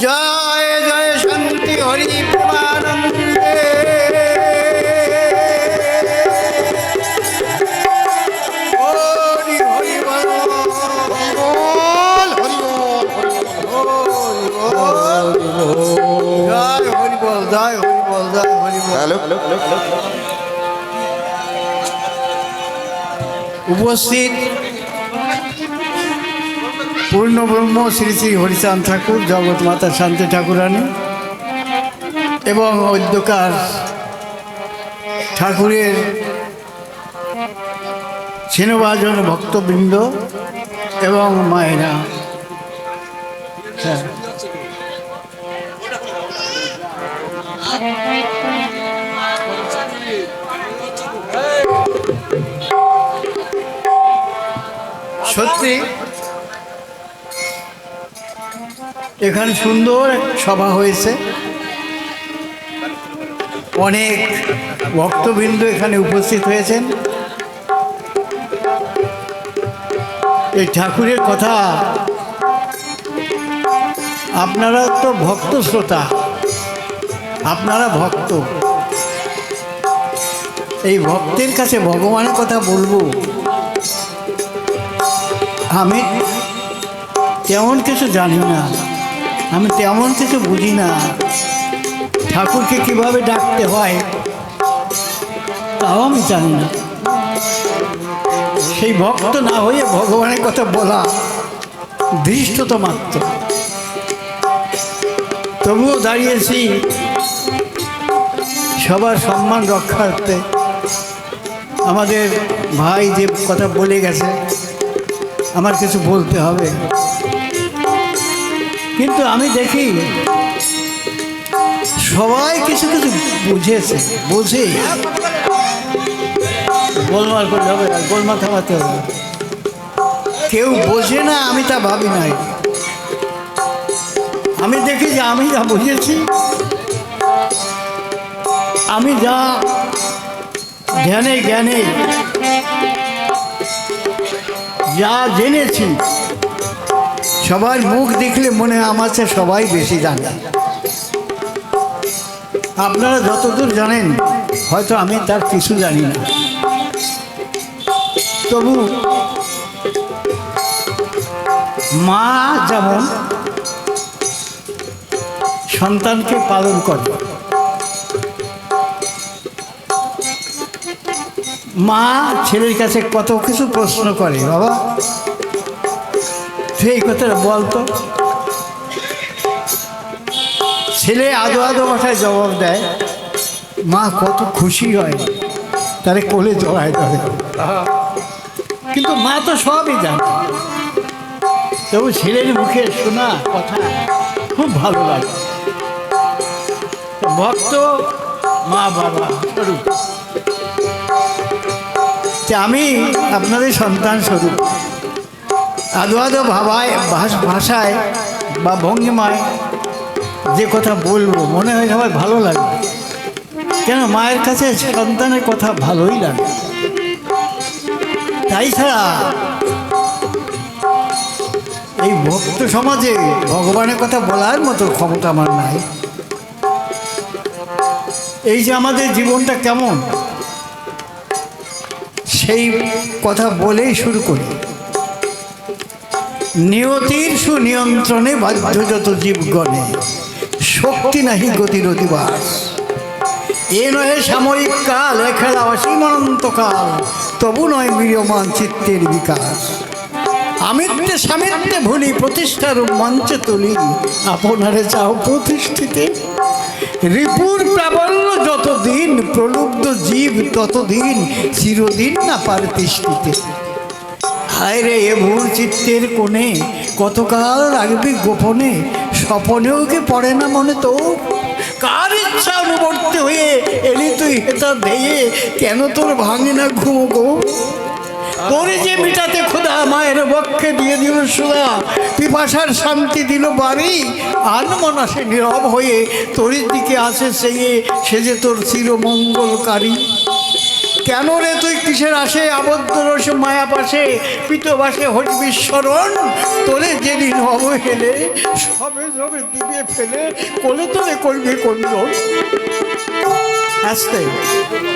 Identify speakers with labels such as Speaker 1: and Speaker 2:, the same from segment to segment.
Speaker 1: জয় জয় শান্তি হরি প্রেমানন্দে হরি পূর্ণ ব্রহ্ম শ্রী শ্রী হরিচাঁদ ঠাকুর, জগৎ মাতা শান্তি ঠাকুরানী এবং অধ্যকার ঠাকুরের সেনবাজন ভক্তবৃন্দ এবং মায়েরা। হ্যাঁ। সত্যি এখানে সুন্দর সভা হয়েছে। অনেক ভক্তবৃন্দ এখানে উপস্থিত হয়েছেন। এই ঠাকুরের কথা আপনারা তো ভক্ত শ্রোতা। আপনারা ভক্ত। এই ভক্তের কাছে ভগবানের কথা বলব। আমি তেমন কিছু জানি না। আমি তেমন কিছু বুঝি না। ঠাকুরকে কীভাবে ডাকতে হয়, তাও আমি জানি না। সেই ভক্ত না হয়ে ভগবানের কথা বলা দৃষ্টতা মাত্র। তবুও দাঁড়িয়েছি সবার সম্মান রক্ষার্থে। আমাদের ভাই যে কথা বলে গেছে, আমার কিছু বলতে হবে। কিন্তু আমি দেখি সবাই কিছু কিছু বুঝেছে বুঝে। গোলমাল করলে হবে গোলমাল থামাতে হবে কেউ বোঝে না, আমি তা ভাবি নাই। আমি দেখি যে আমি যা বুঝেছি আমি যা ধ্যানে জ্ঞানে যা জেনেছি সবার মুখ দেখলে মনে হয় আমার চেয়ে সবাই বেশি জানে। আপনারা যতদূর জানেন, হয়তো আমি তার কিছু জানি না। তবু মা যেমন সন্তানকে পালন করে, মা ছেলের কাছে কত কিছু প্রশ্ন করে, বাবা। তুই এই কথাটা বলতো ছেলে আদো আদো কথায় জবাব দেয়। মা কত খুশি হয়, তারে কোলে জড়ায় ধরে। কিন্তু মা তো সবই জানে। তবু ছেলের মুখে শোনা কথা খুব ভালো লাগে। ভক্ত মা বাবা স্বরূপ আমি আপনাদের সন্তান স্বরূপ। আদো আদো ভাবায় ভাষ- ভাষায় বা ভঙ্গিমায় যে কথা বলব, মনে হয় সবাই ভালো লাগবে। কেন মায়ের কাছে সন্তানের কথা ভালোই লাগে। তাই ছাড়া এই ভক্ত সমাজে ভগবানের কথা বলার মতো ক্ষমতা আমার নাই। এই যে আমাদের জীবনটা কেমন, সেই কথা বলেই শুরু করি। নিয়তির সুনিয়ন্ত্রণে বাধ্য যত জীবগণে। শক্তি নাহি গতির অধিবাস এ নহে সাময়িক কাল, এ খেলা অসীম অনন্তকাল, তবু নয় মিয়মান চিত্তের বিকাশ। আমিত্বে সামিত্বে ভুলি প্রতিষ্ঠার মঞ্চে তুলি, আপনারে চাও প্রতিষ্ঠিতে। রিপুর প্রাবল্য যতদিন, প্রলুব্ধ জীব ততদিন, চিরদিন না পারে তিষ্ঠিতে হায় রে এ ভুল চিত্তের কোণে কতকাল রাখবি গোপনে? স্বপনেও কি পড়ে না মনে তো কার ইচ্ছা অনুবর্তী হয়ে এলি তুই হেতা ধেয়ে কেন তোর ভাঙে না ঘুম গো? তোরে যে মিটাতে খোদা মায়ের বক্ষে দিয়ে দিল সুদা, পিপাসার শান্তি দিল বাড়ি, আনমনাসে নীরব হয়ে তোর দিকে আসে সেই সে যে তোর চিরমঙ্গলকারী। কেন রে তুই কিসের আসে? আবদ্ধ রস মায়া পাশে, পিতবাসে হরি বিস্মরণ তোরে যেদিন হব হেলে, সবে সবে দিবে ফেলে, কোলে তোরে করবে করল আসতে।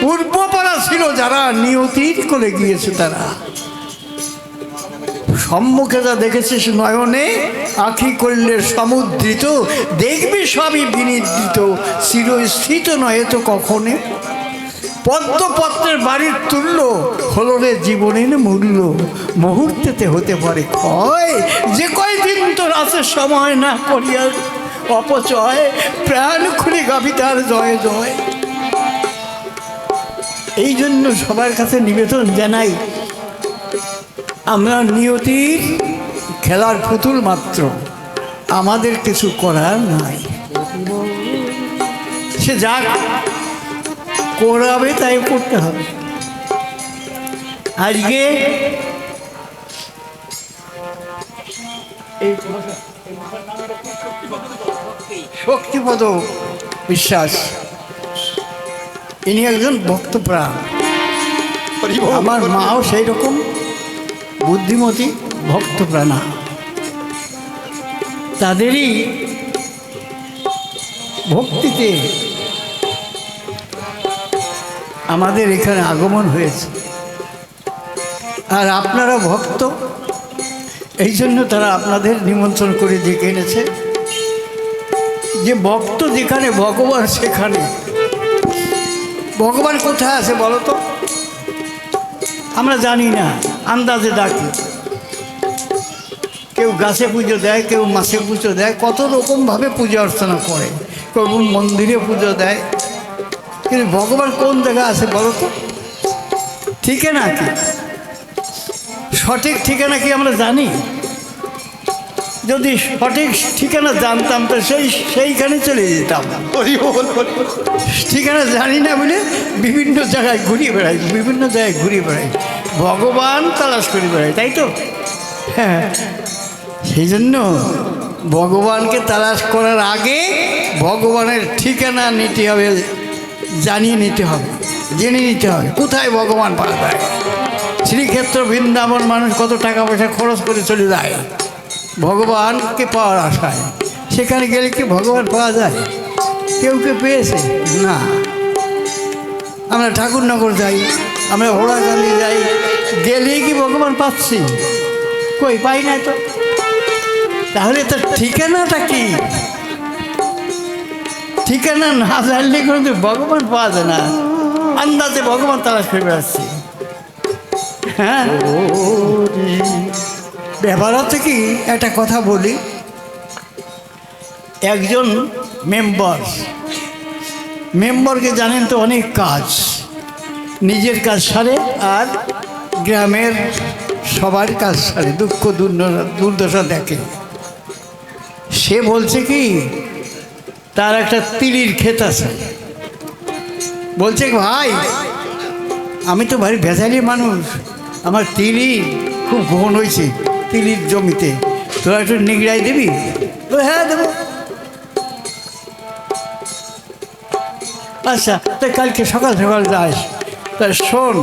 Speaker 1: পূর্বপাড়া ছিল যারা, নিয়তির করে গিয়েছে তারা। সম্মুখে যা দেখেছিস নয়নে, আখি করলে সমুদ্রিত, দেখবি সবই বিনিদ্রিত, চিরস্থিত নয় তো কখনে। পদ্মপত্রের বাড়ির তুল্য হলো রে জীবনের মূল্য। মুহূর্তেতে হতে পারে ক্ষয়। যে কয়দিন তোর আছে সময় না করিয়ার অপচয়, প্রাণ খুলে গাবি তার জয় জয়। এই জন্য সবার কাছে নিবেদন জানাই, আমরা নিয়তির খেলার পুতুল মাত্র। আমাদের কিছু করার নাই। সে যা করাবে তাই পড়তে হবে। আজকে শক্তিপদ বিশ্বাস ইনি একজন ভক্তপ্রাণ। আমার মাও সেই রকম বুদ্ধিমতী ভক্তপ্রাণা। তাদেরই ভক্তিতে আমাদের এখানে আগমন হয়েছে। আর আপনারা ভক্ত, এই জন্য তারা আপনাদের নিমন্ত্রণ করে ডেকে এনেছে। যে ভক্ত যেখানে, ভগবান সেখানে। ভগবান কোথায় আছে বলো তো? আমরা জানি না, আন্দাজে ডাকি। কেউ গাছে পুজো দেয়, কেউ মাছে পুজো দেয়, কত রকমভাবে পূজা অর্চনা করে। কেউ মন্দিরে পুজো দেয়। কিন্তু ভগবান কোন জায়গায় আছে বলো তো? ঠিকানা কি? সঠিক ঠিকানা কি আমরা জানি? যদি সঠিক ঠিকানা জানতাম তো সেই সেইখানে চলে যেতাম। ঠিকানা জানি না বলে বিভিন্ন জায়গায় ঘুরিয়ে বেড়াই বিভিন্ন জায়গায় ঘুরিয়ে বেড়াই। ভগবান তালাশ করে বেড়াই তাই তো? হ্যাঁ। সেই জন্য ভগবানকে তালাশ করার আগে ভগবানের ঠিকানা নিতে হবে। জানিয়ে নিতে হবে, জেনে নিতে হবে, কোথায় ভগবান পাওয়া যায়? শ্রীক্ষেত্র বৃন্দাবন মানুষ কত টাকা পয়সা খরচ করে চলে যায়? ভগবানকে পাওয়ার আশায়। সেখানে গেলে কি ভগবান পাওয়া যায়? কেউ কে পেয়েছে? না। আমরা ঠাকুরনগর যাই, আমরা হোড়াগান্ধি যাই, গেলেই কি ভগবান পাচ্ছি? কই, পাই না তো? তাহলে তার ঠিকানাটা কি? ঠিকানা না জানলে কিন্তু ভগবান পাওয়া যায় না। আন্দাজে ভগবান তালাশ করে বেড়াচ্ছি হ্যাঁ? ব্যাপার হচ্ছে কি, একটা কথা বলি। একজন মেম্বার। মেম্বারকে জানেন তো অনেক কাজ। নিজের কাজ সারে আর গ্রামের সবার কাজ সারে। দুঃখ দুর্দশা দেখে। সে বলছে কি তার একটা তিলির ক্ষেত আছে। বলছে, ভাই, আমি তো ভারী ভেজালি মানুষ। আমার তিলি খুব ঘন হয়েছে তিলির জমিতে। তোরা একটু নিগড়াই দিবি? তো হ্যাঁ দেবো। আচ্ছা তাই কালকে সকাল সকাল যাস। তা শোন,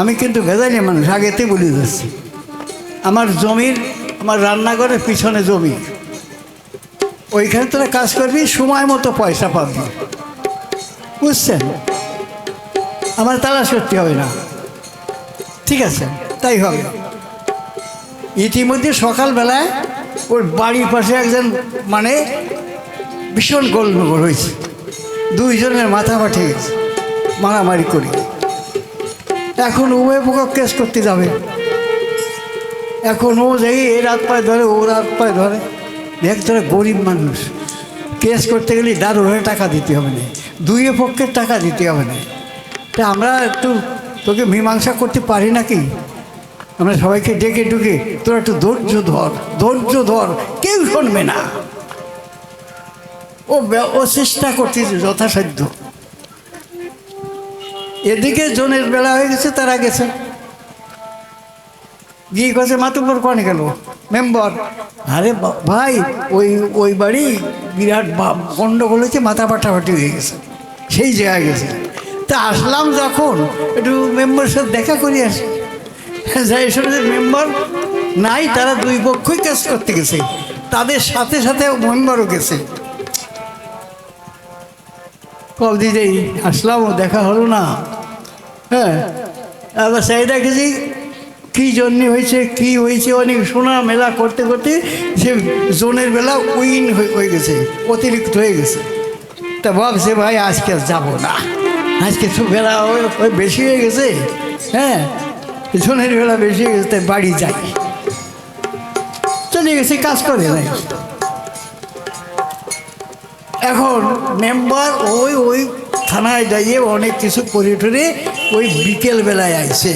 Speaker 1: আমি কিন্তু ভেজালি মানুষ আগেতে বলে দিচ্ছি। আমার জমির, আমার রান্নাঘরের পিছনে জমি। ওইখানে তোরা কাজ করবি, সময় মতো পয়সা পাবি। বুঝছেন? আমার তালাশ করতে হবে না। ঠিক আছে, তাই হবে। ইতিমধ্যে সকালবেলায় ওর বাড়ির পাশে একজন মানে ভীষণ গোলনগর হয়েছে। দুইজনের মাথা পাঠিয়ে গেছে, মারামারি করি। এখন উভয় পক্ষ কেস করতে যাবে। এখন ও যাই এ রাত পায়ে ধরে, ও রাত পায়ে ধরে। দেখ গরিব মানুষ। কেস করতে গেলে দারু হয়ে টাকা দিতে হবে না। দুই পক্ষের টাকা দিতে হবে না। তা আমরা একটু তোকে মীমাংসা করতে পারি নাকি? আমরা সবাইকে ডেকে ডুকে তোরা একটু ধৈর্য ধর ধৈর্য ধর, কেউ শুনবে না। ও ও চেষ্টা করতেছে যথাসাধ্য। এদিকে জনের বেলা হয়ে গেছে, তারা গেছে। গিয়ে গেছে মাতুপুর কনে? গেল মেম্বার। আরে ভাই, ওই ওই বাড়ি বিরাট গন্ডগোল হয়েছে, মাথা পাঠাপাটি হয়ে গেছে। সেই জায়গায় গেছে। তা আসলাম যখন, একটু মেম্বার সাথে দেখা করি আসি। যাই শুনে মেম্বার নাই, তারা দুই পক্ষই কাজ করতে গেছে। তাদের সাথে সাথে মেম্বারও গেছে। কল দিয়ে আসলাম দেখা হলো না। হ্যাঁ আবার সেই দেখেছি কী জন্যে হয়েছে, কি হয়েছে, অনেক সোনা মেলা করতে করতে সে জোনের বেলা উইন হয়ে গেছে, অতিরিক্ত হয়ে গেছে। তা ভাবছে, ভাই, আজকে যাব না। আজকে তো বেলা বেশি হয়ে গেছে হ্যাঁ? জোনের বেলা বেশি হয়ে গেছে, তাই বাড়ি যাই। চলে গেছে, কাজ করে নাই। এখন মেম্বার ওই ওই থানায় যাইয়ে অনেক কিছু করে টরে ওই বিকেল বেলায় আইছে।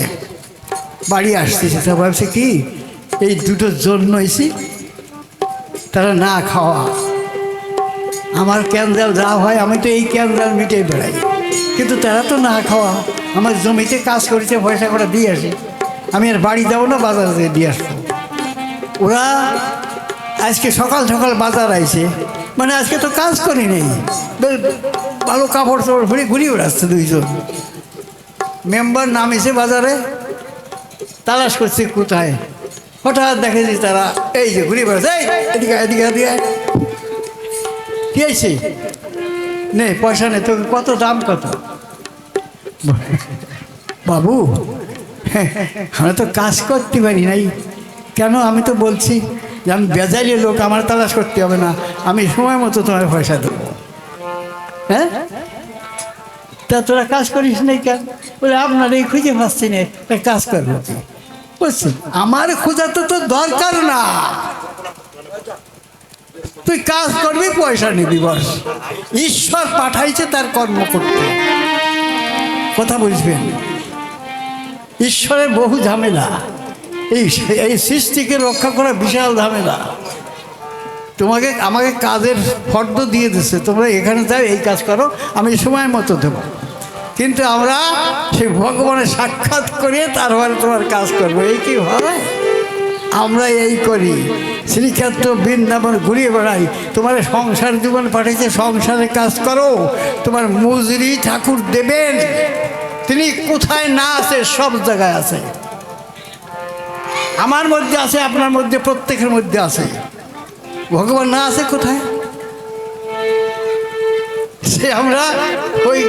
Speaker 1: বাড়ি আসতেছে তা ভাবছে কি? এই দুটোর জন্য এসি তারা না খাওয়া। আমার ক্যান্ডেল যা হয়, আমি তো এই ক্যান্ডেল মিটে বেড়াই। কিন্তু তারা তো না খাওয়া। আমার জমিতে কাজ করেছে, পয়সা করে দিয়ে আসে। আমি আর বাড়ি যাব না, বাজার দিয়ে আসব। ওরা আজকে সকাল সকাল বাজার আইছে। মানে আজকে তো কাজ করি নেই। ভালো কাপড় চাপড় ঘুরে ঘুরিয়ে বেড়াচ্ছে দুইজন। মেম্বার নাম এসে বাজারে। তালাশ করছে কোথায়? হঠাৎ দেখেছি তারা এই যে ঘুরে বেড়াচ্ছে। এদিকে এদিকে এদিকে কি আছে নে, পয়সা নেই তোকে কত দাম কত? বাবু, আমরা তো কাজ করতে পারি নাই। কেন? আমি তো বলছি যে আমি বেজালি লোক, আমার তালাশ করতে হবে না। আমি সময় মতো তোমার পয়সা দেবো। হ্যাঁ? তা তোরা কাজ করিস নাই কেন? বলে, আপনার এই খুঁজে পাচ্ছি না কাজ করব। কি আমার খোঁজা তো দরকার না। তুই কাজ করবি, পয়সা নিবি বস। ঈশ্বর পাঠাইছে তার কর্ম করতে। কথা বুঝবেন ঈশ্বরের বহু ঝামেলা। এই এই সৃষ্টিকে রক্ষা করা বিশাল ঝামেলা। তোমাকে, আমাকে কাজের ফর্দ দিয়ে দিচ্ছে তোমরা এখানে যাও, এই কাজ করো, আমি সময় মতো দেবো। কিন্তু আমরা সেই ভগবানের সাক্ষাৎ করে তারপরে তোমার কাজ করব। এই কি হয় আমরা এই করি। শ্রীক্ষেত্র বৃন্দাবন ঘুরিয়ে বেড়াই। তোমার সংসার জীবন পাঠিয়েছে, সংসারে কাজ করো। তোমার মজুরি ঠাকুর দেবেন। তিনি কোথায় না আছে, সব জায়গায় আছে। আমার মধ্যে আছে, আপনার মধ্যে, প্রত্যেকের মধ্যে আছে। ভগবান না আছে কোথায়? সে আমরা ওই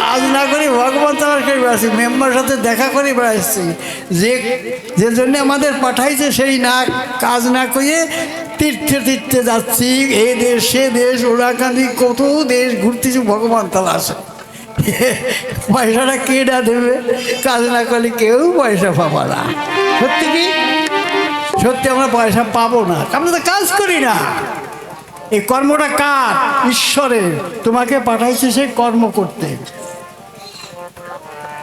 Speaker 1: কাজ না করে, ভগবান তার করে বেড়াচ্ছি মেম্বার সাথে দেখা করে বেড়াচ্ছি। যে যে জন্য আমাদের পাঠাইছে সেই না, কাজ না করে তীর্থে তীর্থে যাচ্ছি। এ দেশ, সে দেশ ওরাকান্দি কত দেশ ঘুরতেছি, ভগবান তারা আসে। পয়সাটা কে না দেবে? কাজ না করলে কেউ পয়সা পাবা না। সত্যি কি? সত্যি আমরা পয়সা পাবো না। আমরা তো কাজ করি না। এই কর্মটা কার? ঈশ্বরের। তোমাকে পাঠাইছে সে কর্ম করতে।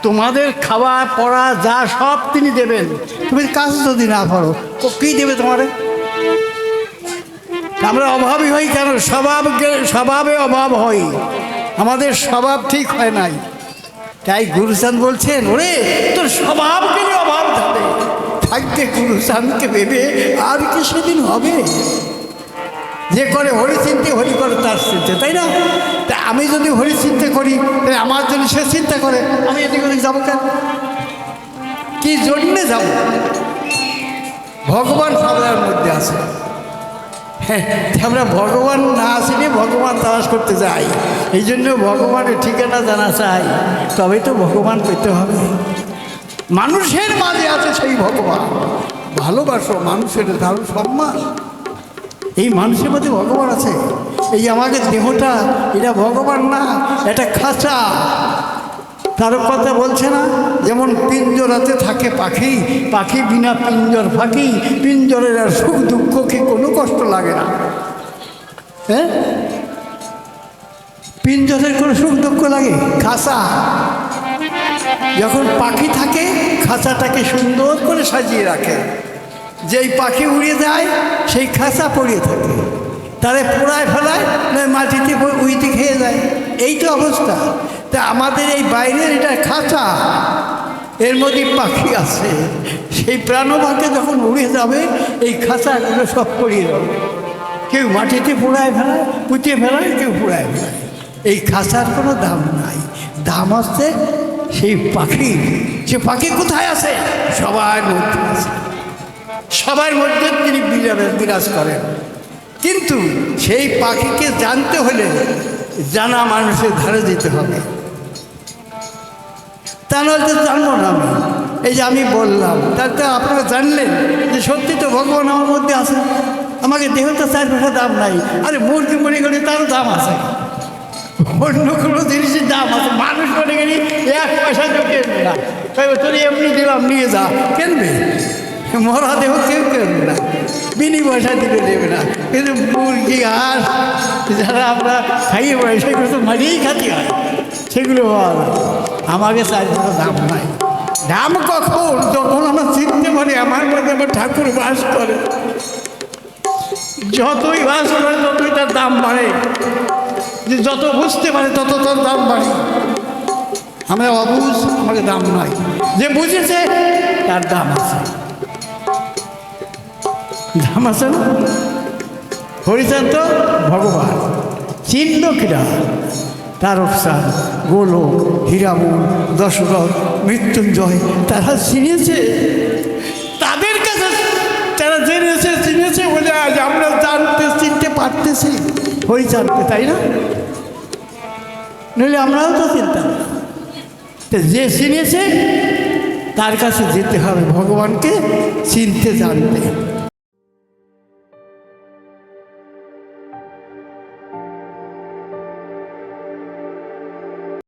Speaker 1: তোমাদের খাওয়া, পড়া, যা সব তিনি দেবেন। তুমি কাজ যদি না পারো, তো কী দেবে তোমারে? আমরা অভাবী হই কেন? স্বভাব স্বভাবে অভাব হই। আমাদের স্বভাব ঠিক হয় নাই। তাই গুরুচাঁদ বলছেন ওরে তোর স্বভাব গেলে অভাব যাবে। থাকতে গুরুচাঁদকে ভেবে আর কি সেদিন হবে? যে করে হরি চিনতে হরি করে তার চিনতে তাই না? তা আমি যদি হরি চিন্তা করি, তাহলে আমার জন্য সে চিন্তা করে, আমি এদিক ওদিক যাব কেন? কি জন্যে যাব? ভগবান সবার মধ্যে আছে। হ্যাঁ আমরা ভগবান না আসিনি ভগবান তালাশ করতে যাই। এই জন্য ভগবানের ঠিকানা জানা চাই। তবে তো ভগবান পেতে হবে। মানুষের মাঝে আছে সেই ভগবান। ভালোবাসো, মানুষের দারুণ সম্মান। এই মানুষের মধ্যে ভগবান আছে। এই আমাদের দেহটা, এটা ভগবান না, এটা খাঁচা। তার কথা বলছে না, যেমন পিঞ্জরাতে থাকে পাখি পাখি বিনা পিঞ্জর ফাঁকি, পিঞ্জরের আর সুখ দুঃখকে কোনো কষ্ট লাগে না। হ্যাঁ? পিঞ্জরের কোনো সুখ দুঃখ লাগে? খাঁচা। যখন পাখি থাকে, খাঁচাটাকে সুন্দর করে সাজিয়ে রাখে। যেই পাখি উড়িয়ে যায়, সেই খাঁচা পড়িয়ে থাকে। তারে পোড়ায় ফেলায়, নয় মাটিতে উইতে খেয়ে যায়। এই তো অবস্থা। তা আমাদের এই বাইরের এটা খাঁচা, এর মধ্যে পাখি আছে। সেই প্রাণবাকে যখন উড়ে যাবে, এই খাঁচাগুলো সব পড়িয়ে যাবে কেউ মাটিতে পোড়ায় ফেলায়, পুঁতে ফেলায়, কেউ পোড়ায় ফেলায়। এই খাঁচার কোনো দাম নাই। দাম আছে সেই পাখি। সে পাখি কোথায় আছে? সবার মধ্যে আছে। সবার মধ্যে তিনি বিরাজ- করেন। কিন্তু সেই পাখিকে জানতে হলে জানা মানুষের ধারে যেতে হবে। তা নয় তো জানব না আমি। এই যে আমি বললাম তাতে আপনারা জানলেন যে সত্যি তো ভগবান আমার মধ্যে আছে। আমাকে দেহ তো চার পয়সা দাম নাই। আরে মুরগি মনে গেলে তারও দাম আছে। অন্য কোনো জিনিসের দাম আছে। মানুষ মনে করি এক পয়সা কেনবে না? কইবে, তোর এমনি দিলাম নিয়ে যা। কেনবে? মরা দেহ কেউ কেনবে না। বিনি পয়সা দিলে দেবে না। কিন্তু মুরগি, হাঁস, যারা আমরা খাইয়ে পাই সেগুলো তো মারিয়েই খাতি হয়। সেগুলো আমাকে চার টাকা দাম নাই। দাম কখন? যখন আমরা চিনতে পারি, আমার মধ্যে আমার ঠাকুর বাস করে। যতই বাস করে, ততই তার দাম বাড়ে। যে যত বুঝতে পারে, তত তার দাম বাড়ে। আমরা অবুঝ আমাকে দাম নাই। যে বুঝেছে, তার দাম আছে। দাম আছে না? হরিচান ভগবান। চিহ্ন কিরা তারকসান গোলক হীরামন দশরথ, মৃত্যুঞ্জয়, তারা চিনেছে। তাদের কাছে তারা জেনেছে, চিনেছে বলে আজ আমরা জানতে, চিনতে পারতেছি। হরিচাঁদকে তাই না? নইলে আমরাও তো চিনতাম তো যে চিনেছে, তার কাছে যেতে হবে ভগবানকে চিনতে, জানতে।